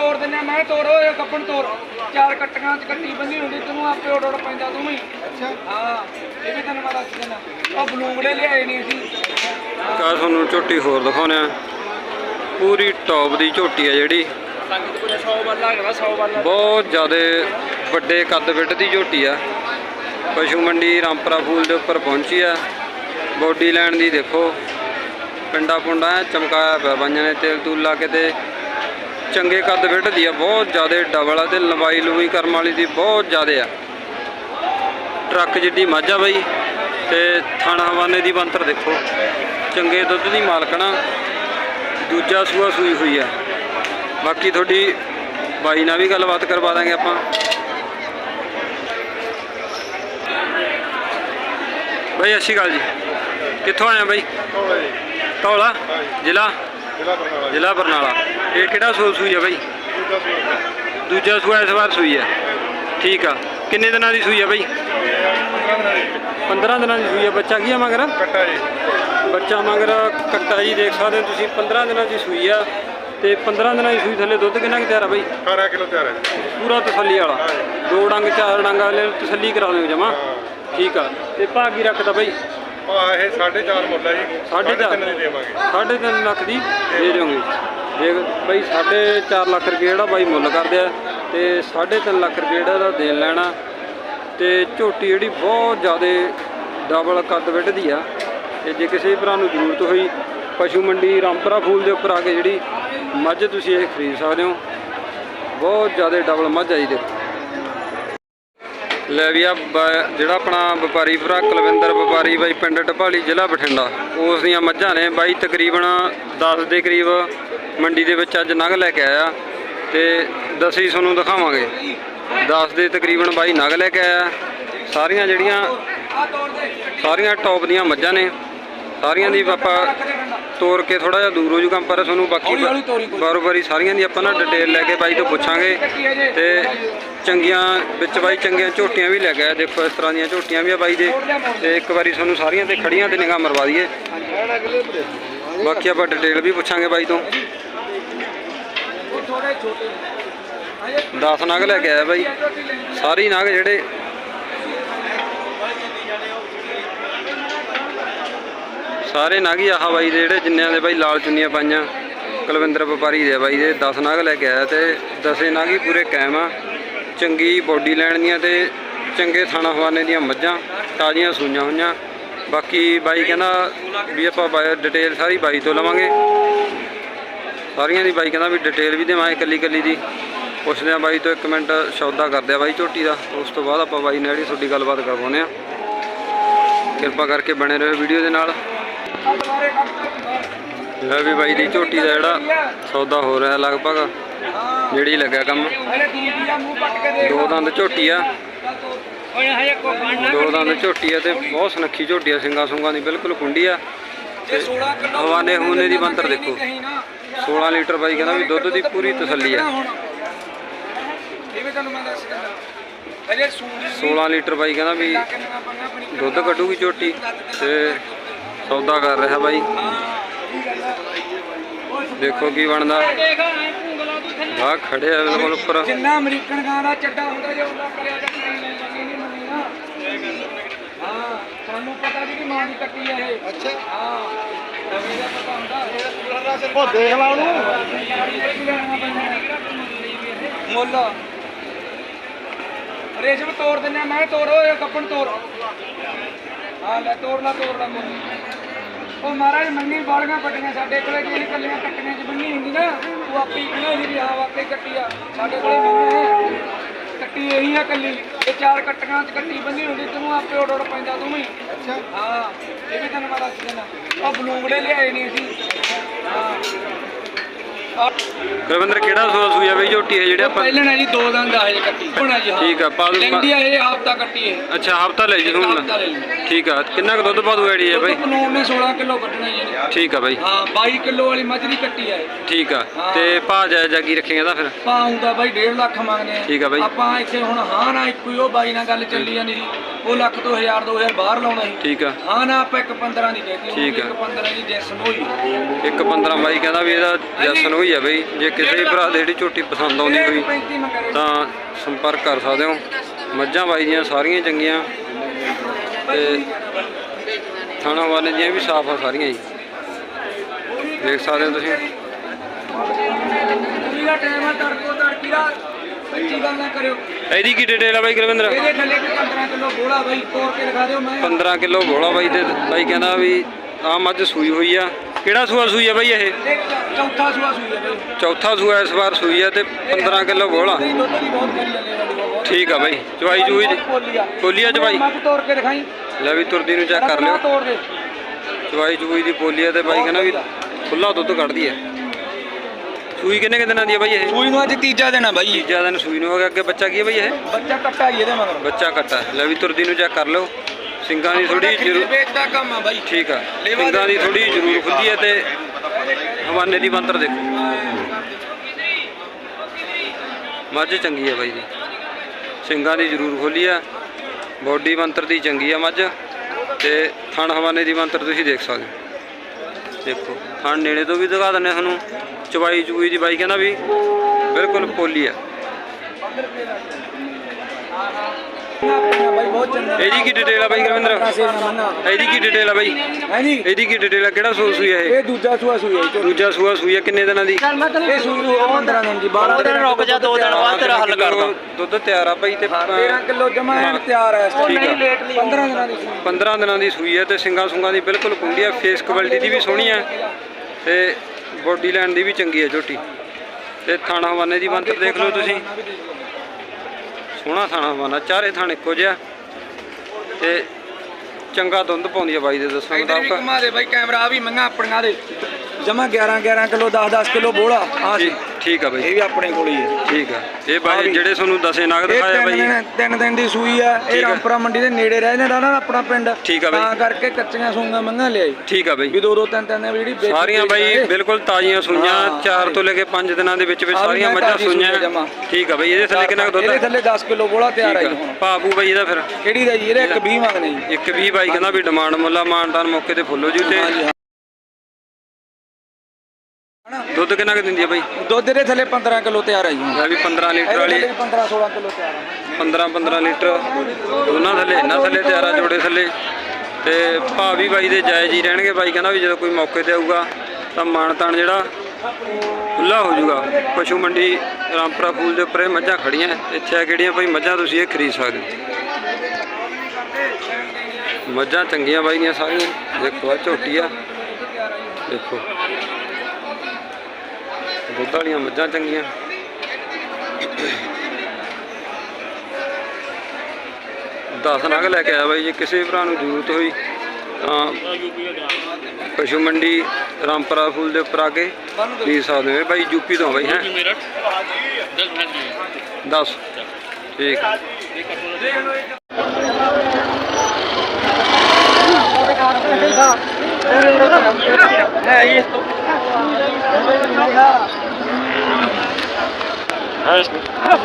ਤੋੜ ਆ, ਮੈਂ ਤੋੜੋ ਇਹ ਕੱਪਣ ਤੋੜ। ਚਾਰ ਕੱਟੀਆਂ ਚ ਕੱਟੀ ਬੰਨੀ ਹੁੰਦੀ ਤੈਨੂੰ ਆਪੇ ਉਡ ਪੈਂਦਾ ਤੂੰ ਵੀ। ਅੱਛਾ। ਹਾਂ ਇਹ ਵੀ ਤੈਨੂੰ ਮੈਂ ਦੱਸ ਦਿੰਦਾ। ਉਹ ਬਲੂੰਗੜੇ ਲਿਆਏ ਨਹੀਂ ਅਸੀਂ। ਕਾ ਤੁਹਾਨੂੰ ਝੋਟੀ ਹੋਰ ਦਿਖਾਉਂਦੇ ਆ। ਪੂਰੀ ਟੌਪ ਦੀ ਝੋਟੀ ਆ ਜਿਹੜੀ। ਸੰਗਤ ਕੋਲ 100 ਬੱਲਾ ਹੈਗਾ 100 ਬੱਲਾ ਬਹੁਤ ਜ਼ਿਆਦਾ ਵੱਡੇ ਕੱਦ ਵਿੱਡ ਦੀ ਝੋਟੀ ਆ। ਪਸ਼ੂ ਮੰਡੀ ਰਾਮਪਰਾ ਫੂਲ ਦੇ ਉੱਪਰ ਪਹੁੰਚੀ ਆ। ਬੋਡੀ ਲੈਣ ਦੀ ਦੇਖੋ। ਪਿੰਡਾ ਪੁੰਡਾ ਚਮਕਾਇਆ ਪਿਆ ਬਾਈਆਂ ਨੇ ਤੇਲ ਤੂਲ ਲਾ ਕੇ ਤੇ ਚੰਗੇ ਕੱਦ ਵਿੱਡ ਦੀ ਆ ਬਹੁਤ ਜ਼ਿਆਦਾ ਡਬਲ ਆ ਤੇ ਲੰਬਾਈ ਲੂਈ ਕਰਮ ਵਾਲੀ ਦੀ ਬਹੁਤ ਜ਼ਿਆਦਾ ਆ। ਟਰੱਕ ਜਿੱਡੀ ਮੱਝ ਬਈ ਤੇ ਥਾਣਾ ਹਵਾਨੇ ਦੀ ਬੰਤਰ ਦੇਖੋ। ਚੰਗੇ ਦੁੱਧ ਦੀ ਮਾਲਕਣਾ ਦੂਜਾ ਸੂਆ ਸੂਈ ਹੋਈ ਆ। ਬਾਕੀ ਤੁਹਾਡੀ ਬਾਈ ਨਾਲ ਵੀ ਗੱਲਬਾਤ ਕਰਵਾ ਦਾਂਗੇ ਆਪਾਂ। ਬਾਈ ਅੱਛੀ ਗੱਲ ਜੀ। ਕਿੱਥੋਂ ਆਏ ਬਾਈ? ਧੌਲਾ ਜ਼ਿਲ੍ਹਾ? ਜ਼ਿਲ੍ਹਾ ਬਰਨਾਲਾ। ਇਹ ਕਿਹੜਾ ਸੂਆ ਸੂਈ ਆ ਬਾਈ? ਦੂਜਾ ਸੂਆ ਇਸ ਵਾਰ ਸੂਈ ਆ। ਠੀਕ ਆ। ਕਿੰਨੇ ਦਿਨਾਂ ਦੀ ਸੂਈ ਆ ਬਾਈ? 15 ਦਿਨਾਂ ਦੀ ਸੂਈ ਆ। ਬੱਚਾ ਕੀ ਆ ਮਗਰ? ਕੱਟਾ ਜੀ। ਬੱਚਾ ਮਗਰ ਕੱਟਾ ਜੀ ਦੇਖ ਸਕਦੇ ਹੋ ਤੁਸੀਂ। 15 ਦਿਨਾਂ ਦੀ ਸੂਈ ਆ ਤੇ 15 ਦਿਨਾਂ ਦੀ ਸੂਈ ਥੱਲੇ ਦੁੱਧ ਕਿੰਨਾ ਕੁ ਤਿਆਰ ਆ ਬਾਈ? 18 ਕਿਲੋ ਤਿਆਰ ਹੈ। ਪੂਰਾ ਤਸੱਲੀ ਵਾਲਾ। ਦੋ ਡੰਗ ਚਾਰ ਡੰਗ ਵਾਲੇ ਤਸੱਲੀ ਕਰਾ ਦਿਓ ਜਮਾ। ਠੀਕ ਆ। ਤੇ ਭਾਗੀ ਰੱਖਦਾ ਬਾਈ? ਆ ਇਹ 4.5 ਮੁੱਲ ਹੈ ਜੀ। ਸਾਢੇ ਚਾਰ। ਤਿੰਨ ਦੀ ਦੇਵਾਂਗੇ। ਸਾਢੇ ਤਿੰਨ ਲੱਖ ਦੀ ਦੇ ਦਿਓਗੇ। ਜੇ ਬਾਈ ਸਾਢੇ ਚਾਰ ਲੱਖ ਰੁਪਏ ਜਿਹੜਾ ਬਾਈ ਮੁੱਲ ਕਰਦੇ ਆ ਤੇ ਸਾਢੇ ਤਿੰਨ ਲੱਖ ਰੁਪਏ ਜਿਹੜਾ ਇਹਦਾ ਦੇਣ ਲੈਣਾ ਤੇ ਝੋਟੀ ਜਿਹੜੀ ਬਹੁਤ ਜ਼ਿਆਦਾ ਡਬਲ ਕੱਦ ਵੱਢਦੀ ਆ ਤੇ ਜੇ ਕਿਸੇ ਭਰਾ ਨੂੰ ਜ਼ਰੂਰਤ ਹੋਈ ਪਸ਼ੂ ਮੰਡੀ ਰਾਮਪਰਾ ਫੂਲ ਦੇ ਉੱਪਰ ਆ ਕੇ ਜਿਹੜੀ ਮੱਝ ਤੁਸੀਂ ਇਹ ਖਰੀਦ ਸਕਦੇ ਹੋ। ਬਹੁਤ ਜ਼ਿਆਦਾ ਡਬਲ ਮੱਝ ਆਈ ਦੇਖੋ। ਲੈ ਵੀ ਆ ਜਿਹੜਾ ਆਪਣਾ ਵਪਾਰੀ ਭਰਾ ਕੁਲਵਿੰਦਰ, ਵਪਾਰੀ ਬਾਈ ਪਿੰਡ ਢਪਾਲੀ ਜ਼ਿਲ੍ਹਾ ਬਠਿੰਡਾ, ਉਸ ਦੀਆਂ ਮੱਝਾਂ ਨੇ ਬਾਈ ਤਕਰੀਬਨ 10 ਦੇ ਕਰੀਬ ਮੰਡੀ ਦੇ ਵਿੱਚ ਅੱਜ ਨਗ ਲੈ ਕੇ ਆਇਆ ਤੇ ਦਸੀ ਤੁਹਾਨੂੰ ਦਿਖਾਵਾਂਗੇ। 10 ਦੇ ਤਕਰੀਬਨ ਬਾਈ ਨਗ ਲੈ ਕੇ ਆਇਆ। ਸਾਰੀਆਂ ਜਿਹੜੀਆਂ ਸਾਰੀਆਂ ਟੌਪ ਦੀਆਂ ਮੱਝਾਂ ਨੇ। ਸਾਰੀਆਂ ਦੀ ਆਪਾਂ ਤੋਰ ਕੇ ਥੋੜਾ ਜਿਹਾ ਦੂਰ ਹੋ ਜੂਗਾ ਪਰ ਤੁਹਾਨੂੰ ਬਾਕੀ। ਬਾਰੋ-ਬਾਰੀ ਸਾਰੀਆਂ ਦੀ ਆਪਾਂ ਨਾ ਡਿਟੇਲ ਲੈ ਕੇ ਬਾਈ ਤੋਂ ਪੁੱਛਾਂਗੇ। ਤੇ ਚੰਗੀਆਂ ਵਿੱਚ ਬਾਈ ਚੰਗੀਆਂ ਝੋਟੀਆਂ ਵੀ ਲੈ ਕੇ ਆਇਆ। ਦੇਖੋ ਇਸ ਤਰ੍ਹਾਂ ਦੀਆਂ ਝੋਟੀਆਂ ਵੀ ਆ ਬਾਈ ਦੇ। ਤੇ ਇੱਕ ਵਾਰੀ ਤੁਹਾਨੂੰ ਸਾਰੀਆਂ ਤੇ ਖੜੀਆਂ ਤੇ ਨਿਗਾਹ ਮਰਵਾ ਦਈਏ। ਬਾਕੀ ਆਪਾਂ ਡਿਟੇਲ ਵੀ ਪੁੱਛਾਂਗੇ ਬਾਈ ਤੋਂ। ਥੋੜੇ ਛੋਟੇ। 10 ਨਗ ਲੈ ਕੇ ਆਇਆ ਬਾਈ। ਸਾਰੀ ਨਗ ਜਿਹੜੇ ਸਾਰੇ ਨਗ ਹੀ ਆਹ ਬਾਈ ਦੇ ਜਿਹੜੇ ਜਿੰਨਿਆਂ ਦੇ ਬਾਈ ਲਾਲ ਚੁੰਨੀਆਂ ਪਾਈਆਂ। ਕੁਲਵਿੰਦਰ ਵਪਾਰੀ ਦੇ ਬਾਈ ਦੇ। 10 ਨਾਗ ਲੈ ਕੇ ਆਇਆ ਤੇ ਦਸੇ ਨਗ ਹੀ ਪੂਰੇ ਕਾਇਮ ਆ। ਚੰਗੀ ਬੋਡੀ ਲੈਣ ਦੀਆਂ ਤੇ ਚੰਗੇ ਥਾਣਾ ਹਵਾਨੇ ਦੀਆਂ ਮੱਝਾਂ, ਤਾਜ਼ੀਆਂ ਸੂਈਆਂ ਹੋਈਆਂ। ਬਾਕੀ ਬਾਈ ਕਹਿੰਦਾ ਵੀ ਆਪਾਂ ਡਿਟੇਲ ਸਾਰੀ ਬਾਈ ਤੋਂ ਲਵਾਂਗੇ। ਸਾਰੀਆਂ ਦੀ ਬਾਈ ਕਹਿੰਦਾ ਵੀ ਡਿਟੇਲ ਵੀ ਦੇਵਾਂ ਇਕੱਲੀ ਇਕੱਲੀ ਦੀ। ਪੁੱਛਦੇ ਆ ਬਾਈ ਤੋਂ ਇੱਕ ਮਿੰਟ ਸੌਦਾ ਕਰਦੇ ਆ ਬਾਈ ਝੋਟੀ ਦਾ। ਉਸ ਤੋਂ ਬਾਅਦ ਆਪਾਂ ਬਾਈ ਨਾਲ ਜਿਹੜੀ ਤੁਹਾਡੀ ਗੱਲਬਾਤ ਕਰਵਾਉਂਦੇ ਆ। ਕਿਰਪਾ ਕਰਕੇ ਬਣੇ ਰਹੋ ਵੀਡੀਓ ਦੇ ਨਾਲ। ਦੁਬਾਰੇ ਲੈ ਵੀ ਬਾਈ ਦੀ ਝੋਟੀ ਦਾ ਜਿਹੜਾ ਸੌਦਾ ਹੋ ਰਿਹਾ ਲਗਭਗ ਜਿਹੜੀ ਲੱਗਿਆ ਕੰਮ। ਦੋ ਦੰਦ ਝੋਟੀ ਆ। ਦੋ ਦੰਦ ਝੋਟੀ ਆ ਤੇ ਬਹੁਤ ਸੁਨੱਖੀ ਝੋਟੀ ਆ ਸਿੰਗਾ ਸੁੰਗਾ ਦੀ ਬਿਲਕੁਲ ਕੁੰਡੀ ਆ। ਜੇ 16 ਹਵਾਨੇ ਹੂਨੇ ਦੀ ਬੰਤਰ ਦੇਖੋ। 16 ਲੀਟਰ ਬਾਈ ਕਹਿੰਦਾ ਵੀ ਦੁੱਧ ਦੀ ਪੂਰੀ ਤਸੱਲੀ ਆ ਇਹ ਵੀ ਤੁਹਾਨੂੰ ਮੈਂ ਦੱਸ ਦਿੰਦਾ? ਹਜੇ ਸੂਣੀ 16 ਲੀਟਰ ਬਾਈ ਕਹਿੰਦਾ ਵੀ ਦੁੱਧ ਕੱਢੂਗੀ ਝੋਟੀ ਤੇ ਸੌਦਾ ਕਰ ਰਿਹਾ ਬਾਈ। ਦੇਖੋ ਕੀ ਬਣਦਾ। ਆ ਖੜੇ ਆ ਬਿਲਕੁਲ ਉੱਪਰ। ਜਿੰਨਾ ਅਮਰੀਕਨ ਗਾਂ ਦਾ ਚੱਡਾ ਹੁੰਦਾ ਜੇ ਉਹਦਾ ਕਰਿਆ ਜਾਂਦਾ ਨਹੀਂ ਮੰਨੀ ਨਹੀਂ ਮੰਨੀ ਨਾ ਹਾਂ ਸਾਨੂੰ ਪਤਾ ਵੀ ਕਿ ਮਾਂ ਦੀ ਕੱਟੀ ਹੈ ਇਹ। ਅੱਛਾ। ਹਾਂ। ਉਹ ਦੇਖ ਲਾ ਉਹਨੂੰ। ਮੁੱਲ। ਰੇਸ਼ਮ ਤੋੜ ਦਿੰਦੇ ਆ, ਮੈਂ ਤੋੜੋ ਇਹ ਕੱਪਣ ਤੋੜ। ਹਾਂ ਲੈ ਤੋੜ ਲਾ ਤੋੜ ਲਾ ਮੁੱਲ। ਉਹ ਮਹਾਰਾਜ ਮੰਨੀ ਬਾਲੀਆਂ ਕੱਟੀਆਂ ਸਾਡੇ ਕੋਲੇ ਜਿਹੜੀ ਕੱਲੀਆਂ ਕੱਟੀਆਂ ਚ ਬੰਨੀ ਹੁੰਦੀ ਨਾ ਉਹ ਆਪੀ ਕਿਹਾ ਸੀ ਵੀ ਵਾਕਈ ਕੱਟੀ ਆ। ਸਾਡੇ ਕੋਲੇ ਮੰਨੀ ਹੈ ਕੱਟੀ ਇਹੀ ਆ ਕੱਲੀ। ਇਹ ਚਾਰ ਕੱਟੀਆਂ ਚ ਕੱਟੀ ਬੰਨੀ ਹੁੰਦੀ ਤੈਨੂੰ ਆਪੇ ਉਡ ਉਡ ਪੈਂਦਾ ਤੂੰ ਵੀ ਅੱਛਾ। ਹਾਂ ਇਹ ਵੀ ਤੈਨੂੰ ਮੈਂ ਦੱਸ ਦਿੰਦਾ। ਉਹ ਬਲੂੰਗੜੇ ਲਿਆਏ ਨਹੀਂ ਹਾਂ। ਆਹ ਗੁਰਵਿੰਦਰ ਕਿਹੜਾ ਸੂਆ ਸੂਈ ਆ ਬਈ? ਝੋਟੀ ਹੈ ਜਿਹੜੇ ਆਪਾਂ ਪਹਿਲਾਂ ਨਾ ਜੀ ਦੋ ਦੰਦ ਆ ਹਜੇ ਕੱਟੀ। ਹੋਣਾ ਜੀ ਹਾਂ। ਠੀਕ ਆ, ਪਾ ਦੂੰ- ਲੈਂਦੀ ਆ ਇਹ ਹਫਤਾ ਕੱਟੀ ਹੈ ਅੱਛਾ ਹਫਤਾ ਲੈ ਜੀ ਹੁਣ। ਹਫਤਾ ਲੈ ਲਈ। ਠੀਕ ਆ ਕਿੰਨਾ ਕੁ ਦੁੱਧ ਪਾ ਦੂ ਆਈਡੀ ਹੈ ਬਈ? ਪਨੂਨ ਨੇ 16 ਕਿਲੋ ਕੱਢਣਾ ਜੀ। ਠੀਕ ਆ ਬਈ। ਹਾਂ 22 ਕਿਲੋ ਵਾਲੀ ਮੱਝ ਦੀ ਕੱਟੀ ਆ ਠੀਕ ਆ। ਤੇ ਭਾ ਜਾਇਜ਼ਾ ਕੀ ਰੱਖੇਗਾ ਇਹਦਾ ਫਿਰ? ਪਾਉਂਦਾ ਬਾਈ 1.5 ਲੱਖ ਮੰਗਦੇ ਆ। ਠੀਕ ਆ ਬਾਈ। ਆਪਾਂ ਇੱਥੇ ਹੁਣ ਹਾਂ ਨਾ ਇੱਕੋ ਹੀ ਉਹ ਬਾਈ ਨਾਲ ਗੱਲ ਚੱਲੀ ਜਾਂਦੀ ਸੀ। ਉਹ ਲੱਖ ਤੋਂ 1000 2000 ਬਾਹਰ ਲਾਉਣਾ ਸੀ। ਠੀਕ ਆ। ਹਾਂ ਨਾ ਆਪਾਂ ਇੱਕ 15 ਦੀ ਕਹਿਤੀ ਠੀਕ ਆ। ਇੱਕ 15 ਦੀ ਜੈਸਨ ਹੋਈ। ਇੱਕ 15 ਬਾਈ ਕਹਿੰਦਾ ਵੀ ਇਹਦਾ ਜਸਨ ਹੋਈ ਆ ਬਈ। ਜੇ ਕਿਸੇ ਵੀ ਭਰਾ ਦੇ ਜਿਹੜੀ ਝੋਟੀ ਪਸੰਦ ਆਉਂਦੀ ਹੋਈ 35 ਮੰਗਰੇ ਤਾਂ ਸੰਪਰਕ ਕਰ ਸਕਦੇ ਹੋ। ਮੱਝਾਂ ਬਾਈ ਦੀਆਂ ਸਾਰੀਆਂ ਚੰਗੀਆਂ ਤੇ ਥਾਣਾ ਵਾਲੇ ਦੀਆਂ ਵੀ ਸਾਫ਼ ਆ ਸਾਰੀਆਂ ਜੀ। ਦੇਖ ਸਕਦੇ ਹੋ ਤੁਸੀਂ। ਦਾ ਟਾਈਮ ਆ ਤੜਕੋ ਤੜਕੀ ਦਾ। ਸੱਚੀ ਗੱਲ ਨਾ ਕਰਿਓ। ਇਹਦੀ ਕੀ ਡਿਟੇਲ ਆ ਬਾਈ ਕੁਲਵਿੰਦਰ ਇਹਦੇ ਥੱਲੇ ਕੋਈ 15 ਕਿਲੋ ਗੋਲਾ ਬਾਈ ਤੋੜ ਕੇ ਦਿਖਾ ਦਿਓ ਮੈਂ 15 ਕਿਲੋ ਬਾਈ ਤੇ ਬਾਈ ਕਹਿੰਦਾ ਵੀ ਆ ਮੱਝ ਸੂਈ ਹੋਈ ਆ। ਕਿਹੜਾ ਸੂਆ ਸੂਈ ਆ ਬਾਈ ਇਹ? ਇਹ ਚੌਥਾ ਸੂਆ ਸੂਈ ਹੈ ਬਾਈ। ਚੌਥਾ ਸੂਆ ਇਸ ਵਾਰ ਸੂਈ ਆ ਤੇ 15 ਕਿਲੋ ਨਹੀਂ ਦੁੱਧ ਬਹੁਤ ਬਹੁਤ। ਠੀਕ ਆ ਬਾਈ ਚਵਾਈ ਚੂਈ ਦੀ ਕੋਲੀਆ ਕੋਲੀਆ ਚਵਾਈ ਮੱਝ ਤੋੜ ਕੇ ਦਿਖਾਈ ਲੈ ਵੀ ਤੁਰਦੀ ਨੂੰ ਚੈੱਕ ਕਰ ਲਿਓ। ਤੋੜ ਦੇ। ਚਵਾਈ ਚੂਈ ਦੀ ਪੋਲੀ ਆ ਤੇ ਬਾਈ ਕਹਿੰਦਾ ਵੀ ਖੁੱਲਾ ਦੁੱਧ ਕੱਢਦੀ ਆ। ਸੂਈ ਕਿੰਨੇ ਕੁ ਦਿਨਾਂ ਦੀ ਆ ਬਾਈ ਇਹ? ਸੂਈ ਨੂੰ ਅੱਜ ਤੀਜਾ ਦਿਨ ਆ ਬਾਈ। ਤੀਜਾ ਦਿਨ ਸੂਈ ਨੂੰ ਹੋ ਗਿਆ ਅੱਗੇ ਬੱਚਾ ਕੀ ਆ ਬਾਈ ਇਹ? ਬੱਚਾ ਕੱਟਾ ਹੀ ਇਹਦੇ ਮਗਰ। ਬੱਚਾ ਕੱਟਾ। ਲੈ ਵੀ ਤੁਰਦੀ ਨੂੰ ਚੈੱਕ ਕਰ ਲਿਓ। ਸਿੰਗਾਂ ਦੀ ਥੋੜੀ ਜ਼ਰੂਰ ਵੇਚਦਾ ਕੰਮ ਆ ਬਾਈ। ਠੀਕ ਆ। ਸਿੰਗਾਂ ਦੀ ਥੋੜੀ ਜ਼ਰੂਰ ਖੁੱਲੀ ਹੈ ਤੇ ਹਵਾਨੇ ਦੀ ਬੰਤਰ ਦੇਖੋ। ਮੱਝ ਚੰਗੀ ਆ ਬਾਈ ਦੀ। ਸਿੰਗਾਂ ਦੀ ਜ਼ਰੂਰ ਖੋਲੀ ਆ। ਬੋਡੀ ਬੰਤਰ ਦੀ ਚੰਗੀ ਆ ਮੱਝ। ਤੇ ਥਣ ਹਵਾਨੇ ਦੀ ਬੰਤਰ ਤੁਸੀਂ ਦੇਖ ਸਕਦੇ ਹੋ। ਦੇਖੋ ਥਣ ਨੇੜੇ ਤੋਂ ਵੀ ਦਿਖਾ ਦਿੰਦੇ ਤੁਹਾਨੂੰ। ਚਵਾਈ ਚੂਈ ਦੀ ਬਾਈ ਕਹਿੰਦਾ ਵੀ ਬਿਲਕੁਲ ਪੋਲੀ ਆ। ਬਾਈ ਇਹਦੀ ਕੀ ਡਿਟੇਲ ਆ ਬਾਈ ਗੁਰਵਿੰਦਰ? ਇਹਦੀ ਕੀ ਡਿਟੇਲ ਆ ਬਾਈ? ਹੈ ਜੀ ਇਹਦੀ ਕੀ ਡਿਟੇਲ ਆ? ਕਿਹੜਾ ਸੂਆ ਸੂਈ ਆ ਇਹ? ਇਹ ਦੂਜਾ ਸੂਆ ਸੂਈ ਹੈ ਜੀ ਦੂਜਾ ਸੂਆ ਸੂਈ ਆ ਕਿੰਨੇ ਦਿਨਾਂ ਦੀ? ਇਹ ਸੂਈ ਨੂੰ 15 ਦਿਨ ਦੀ 12 ਦਿਨ ਰੁਕ ਜਾ ਦੋ ਦਿਨ ਬਾਅਦ ਤੇਰਾ ਹੱਲ ਕਰਦਾ। ਦੁੱਧ ਤਿਆਰ ਆ ਭਾਈ ਤੇ 13 ਕਿਲੋ ਜਮਾ ਐਨ ਤਿਆਰ ਹੈ ਇਸ ਠੀਕ ਆ। ਟਾਈਮ 15 ਦਿਨਾਂ ਦੀ ਸੂਈ। 15 ਦਿਨਾਂ ਦੀ ਸੂਈ ਹੈ ਤੇ ਸਿੰਗਾ ਸੁੰਗਾ ਦੀ ਬਿਲਕੁਲ ਕੁੰਡੀ ਆ ਫੇਸ ਕੁਆਲਿਟੀ ਦੀ ਵੀ ਸੋਹਣੀ ਆ। ਤੇ ਬੋਡੀ ਲਾਈਨ ਦੀ ਵੀ ਚੰਗੀ ਆ ਝੋਟੀ। ਤੇ ਥਾਣਾ ਹਵਾਨੇ ਦੀ ਬੰਤਰ ਦੇਖ ਲਓ ਤੁਸੀਂ। ਸੋਹਣਾ ਥਾਣਾ ਹਵਾਨਾ ਚਾਰੇ ਥਾਣ ਇੱਕੋ ਜਿਹਾ। ਤੇ ਚੰਗਾ ਦੁੱਧ ਪਾਉਂਦੀ ਆ ਬਾਈ ਦੇ ਦੱਸਣ ਮੁਤਾਬਕ। ਘੁਮਾ ਦੇ ਬਾਈ ਕੈਮਰਾ ਆ ਵੀ ਮੰਗਾ ਆਪਣੀਆਂ ਦੇ। ਜਮਾ 11 11 ਕਿਲੋ 10 10 ਕਿਲੋ ਬੋਲਾ ਆ ਸੀ। ਠੀਕ ਆ ਬਾਈ। ਇਹ ਵੀ ਆਪਣੇ ਕੋਲ ਹੀ ਹੈ ਠੀਕ ਆ। ਇਹ ਬਾਈ ਵੀ। ਜਿਹੜੇ ਤੁਹਾਨੂੰ ਦਸੇ ਨਗ ਇਹ ਦਿਖਾਇਆ ਤਿੰਨ ਬਾਈ। ਦਿਨ ਤਿੰਨ ਦਿਨ ਦੀ ਸੂਈ ਆ। ਠੀਕ ਇਹ ਆ। ਰਾਮਪੁਰਾ ਮੰਡੀ ਦੇ ਨੇੜੇ ਰਹਿ ਜਾਂਦਾ ਨਾ ਆਪਣਾ ਪਿੰਡ। ਠੀਕ ਆ ਬਾਈ। ਤਾਂ ਕਰਕੇ ਕੱਚੀਆਂ ਸੂਈਆਂ ਮੰਗਾ ਲਿਆਈ। ਠੀਕ ਆ ਬਾਈ। ਵੀ ਦੋ ਦੋ ਤਿੰਨ ਤਿੰਨ ਦਿਨ ਜਿਹੜੀ ਵੇਚ- ਸਾਰੀਆਂ ਬਾਈ। ਬਿਲਕੁਲ ਤਾਜ਼ੀਆਂ ਸੂਈਆਂ ਹਾਂ, 4 ਤੋਂ ਲੈ ਕੇ 5 ਦਿਨਾਂ ਦੇ ਵਿੱਚ ਵਿੱਚ ਸਾਰੀਆਂ ਮੱਝਾਂ ਤਾਜ਼ੀ ਸੂਈਆਂ। ਜਮਾਂ। ਠੀਕ ਆ ਬਾਈ ਇਹਦੇ ਥੱਲੇ ਕਿੰਨਾ ਕੁ ਦੁੱਧ ਇਹਦੇ ਹੈ ਥੱਲੇ 10 ਕਿਲੋ ਬੋਲਾ ਤਿਆਰ ਆ ਜੀ ਹੁਣ। ਪਾਪੂ ਬਾਈ ਇਹਦਾ ਫਿਰ। ਕਿਹੜੀ ਦਾ ਜੀ? ਇਹਦੇ ਇੱਕ 20 ਮੰਗਨੇ ਜੀ। ਇੱਕ ਵੀ ਬਾਈ ਕਹਿੰਦਾ ਵੀ ਡਿਮਾਂਡ ਮੁੱਲਾ ਮਾਨਦਾਨ ਮੌਕੇ ਤੇ ਫੁੱਲੋ ਜੀ ਤੇ ਹਾਂਜੀ ਹਾਂ ਦੁੱਧ ਕਿੰਨਾ ਕੁ ਦਿੰਦੀ ਆ ਬਾਈ? ਦੁੱਧ ਇਹਦੇ ਥੱਲੇ 15 ਕਿਲੋ ਤਿਆਰ ਆ ਜੀ। ਇਹ ਵੀ 15 ਲੀਟਰ ਵਾਲੀ। ਥੱਲੇ 15 16 ਕਿਲੋ ਤਿਆਰ ਆ 15 15 ਲੀਟਰ। ਦੋਨਾਂ ਥੱਲੇ ਇਹਨਾਂ ਥੱਲੇ ਤਿਆਰਾ ਜੋੜੇ ਥੱਲੇ। ਤੇ ਭਾਅ ਵੀ ਬਾਈ ਦੇ ਜਾਇਜ਼ ਹੀ ਰਹਿਣਗੇ ਬਾਈ ਕਹਿੰਦਾ ਵੀ ਜਦੋਂ ਕੋਈ ਮੌਕੇ ਤੇ ਆਊਗਾ ਤਾਂ ਮਾਨਤਾਨ ਜਿਹੜਾ ਖੁੱਲਾ ਹੋ ਜਾਊਗਾ। ਪਸ਼ੂ ਮੰਡੀ ਰਾਮਪੁਰਾ ਫੂਲ ਦੇ ਉੱਪਰ ਇਹ ਮੱਝਾਂ ਖੜੀਆਂ ਇੱਥੇ ਆ ਕਿਹੜੀਆਂ? ਭਾਈ ਮੱਝਾਂ ਤੁਸੀਂ ਇਹ ਖਰੀਦ ਸਕਦੇ ਹੋ। ਮੱਝਾਂ ਚੰਗੀਆਂ ਬਾਈ ਦੀਆਂ ਸਾਰੀਆਂ। ਦੇਖੋ ਆ ਝੋਟੀ ਆ। ਦੇਖੋ। ਦੁੱਧ ਵਾਲੀਆਂ ਮੱਝਾਂ ਚੰਗੀਆਂ। ਦਸ ਨਗ ਲੈ ਕੇ ਆਇਆ ਬਾਈ ਜੇ, ਕਿਸੇ ਭਰਾ ਨੂੰ ਜ਼ਰੂਰਤ ਹੋਈ ਤਾਂ ਪਸ਼ੂ ਮੰਡੀ ਰਾਮਪਰਾ ਫੁੱਲ ਦੇ ਉੱਪਰ ਆ ਕੇ ਲੈ ਸਕਦੇ ਹੋ ਬਾਈ, ਯੂਪੀ ਤੋਂ ਬਾਈ, ਹੈ। ਦਸ। ਠੀਕ ਹੈ ਇਹ ਤੋਂ ਹੈ। हाँ